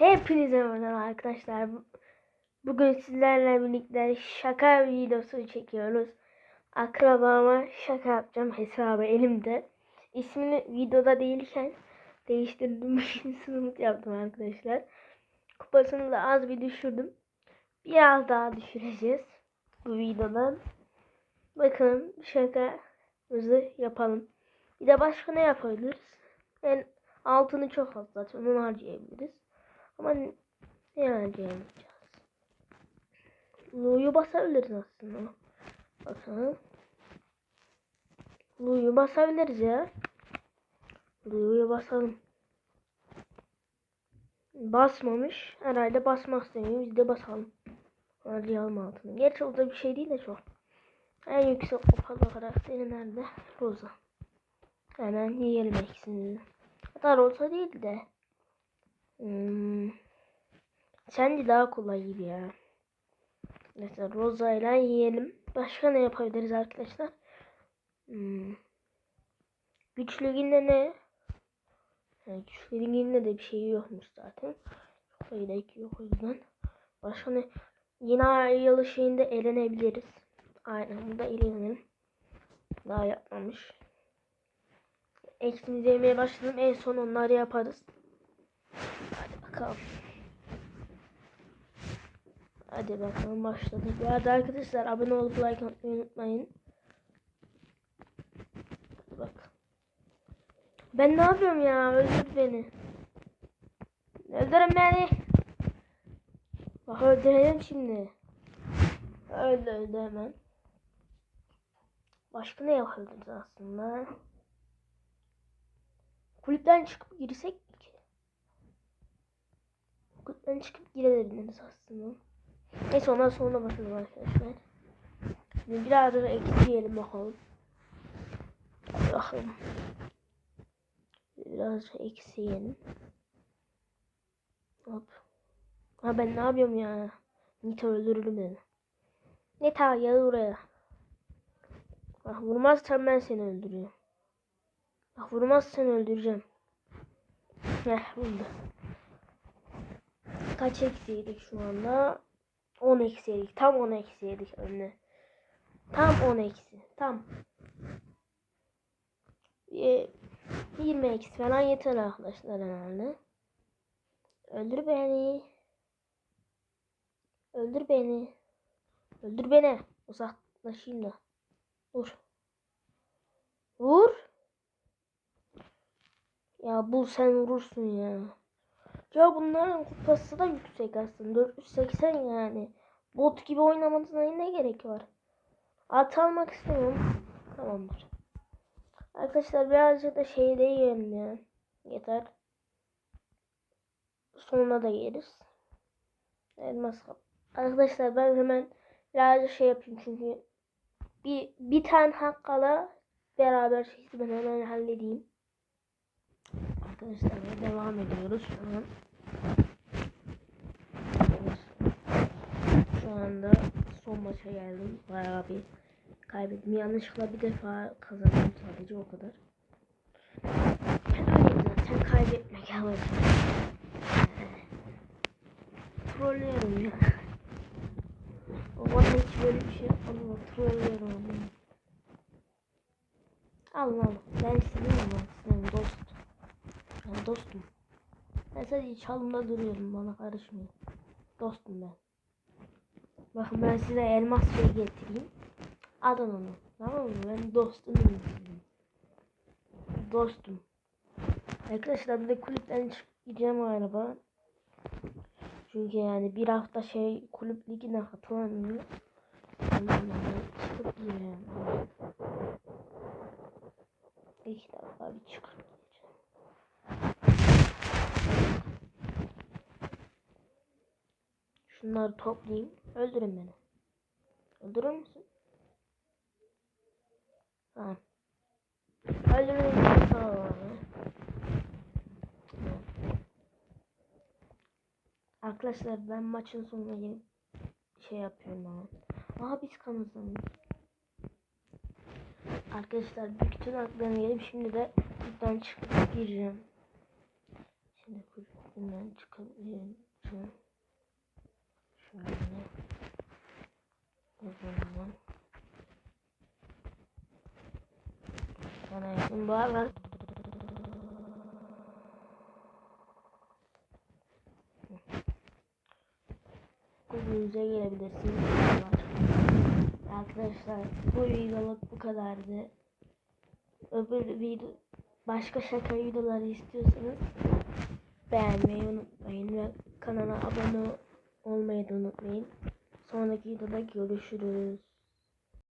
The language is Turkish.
Hepinize merhaba arkadaşlar. Bugün sizlerle birlikte şaka videosu çekiyoruz. Akrabama şaka yapacağım hesabı elimde. İsmini videoda değilken değiştirdim. Sınıf yaptım arkadaşlar. Kupasını da az bir düşürdüm. Biraz daha düşüreceğiz bu videodan. Bakın şakamızı yapalım. Bir de başka ne yapabiliriz? En altını çok az zaten onu harcayabiliriz. Ama ne harcayamayacağız? Lu'yu basabiliriz aslında. Bakalım. Lu'yu basabiliriz ya. Lu'yu basalım. Basmamış. Herhalde basmak istemiyor. Biz de basalım. Harcayalım altını. Gerçi o da bir şey değil de çok. En yüksek kupalı karakteri nerede? Rosa. Hemen yiyelim ikisini. Hatta Rosa değil de. Hmm. Sence daha kolay gibi ya. Mesela Rosa ile yiyelim. Başka ne yapabiliriz arkadaşlar? Hmm. Güçlü yine ne? Yani güçlü yine de bir şey yokmuş zaten. Çok gerek yok o yüzden. Başka ne? Yine ayyalı şeyinde elenebiliriz. Aynen burada elenelim. Daha yapmamış. Eksimizi yemeye başladım. En son onları yaparız. Bakalım. Hadi bakalım başladık. Bu arada arkadaşlar abone olup like atmayı unutmayın. Bak. Ben ne yapıyorum ya? Öldür beni. Öldürün beni. Bak öldüreceğim şimdi. Öldü öldü hemen. Başka ne yapabiliriz aslında? Kulüpten çıkıp girsek mi ki? Kulüpten çıkıp girebiliriz aslında. Neyse ondan sonra bakalım arkadaşlar. Şimdi biraz da ekleyelim bakalım. Bakalım. Biraz ekleyelim. Hop. Ha ben ne yapıyorum ya? Nita öldürürüm beni. Nita gel buraya. Bak vurmazsan ben seni öldürüyorum. Bak vurmazsan öldüreceğim. Heh buldu. Kaç eksiydik şu anda? 10 eksiydik. Tam 10 eksiydik önüne. Tam 10 eksi. Tam. Ee, 20 eksi falan yeter arkadaşlar herhalde. Öldür beni. Öldür beni. Öldür beni. Uzaklaşayım da. Vur. Vur. Ya bu sen vurursun ya. Ya bunların kupası da yüksek aslında. 480 yani. Bot gibi oynamanıza ne gerek var? At almak istemiyorum. Tamamdır. Arkadaşlar birazcık da şey de yiyelim ya. Yeter. Sonra da yeriz. Elmas kap. Arkadaşlar ben hemen birazcık şey yapayım çünkü bir, bir tane hakkala beraber şeysi ben hemen halledeyim. Arkadaşlar devam ediyoruz şu an. Şu anda son maça geldim. Bayağı bir kaybettim. Yanlışlıkla bir defa kazandım sadece o kadar. Öyle zaten kaybetmek amacım. Trollüyorum ya. O bana hiç böyle bir şey yapmadı ama trollüyorum onu. Al al. Ben senin mi? Senin dost. Ben dostum. Ben sadece çalımda duruyorum bana karışmıyor. Dostum ben. Bakın ben size elmas şey getireyim. Alın onu. Tamam mı? Ben dostumum. Dostum. Arkadaşlar bir de kulüpten çıkacağım araba. Çünkü yani bir hafta şey kulüp ligine katılamıyor. Ondan dolayı çıkıp gireceğim. İlk defa bir çıkıp gireceğim. Şunları toplayayım. Öldürün beni. Öldürür müsün? Ha. Öldürün beni. Tamam. Arkadaşlar ben maçın sonuna şey yapıyorum ama. Aa biz kanızlanıyoruz. Arkadaşlar bütün haklarına gelip şimdi de buradan çıkıp gireceğim. Şimdi üstünden çıkabileceğim. Şöyle. O zaman. Bana şimdi bu aralar Kulübümüze gelebilirsiniz. Arkadaşlar bu videoluk bu kadardı. Öbür video başka şaka videoları istiyorsanız beğenmeyi unutmayın ve kanala abone olmayı da unutmayın. Sonraki videoda görüşürüz.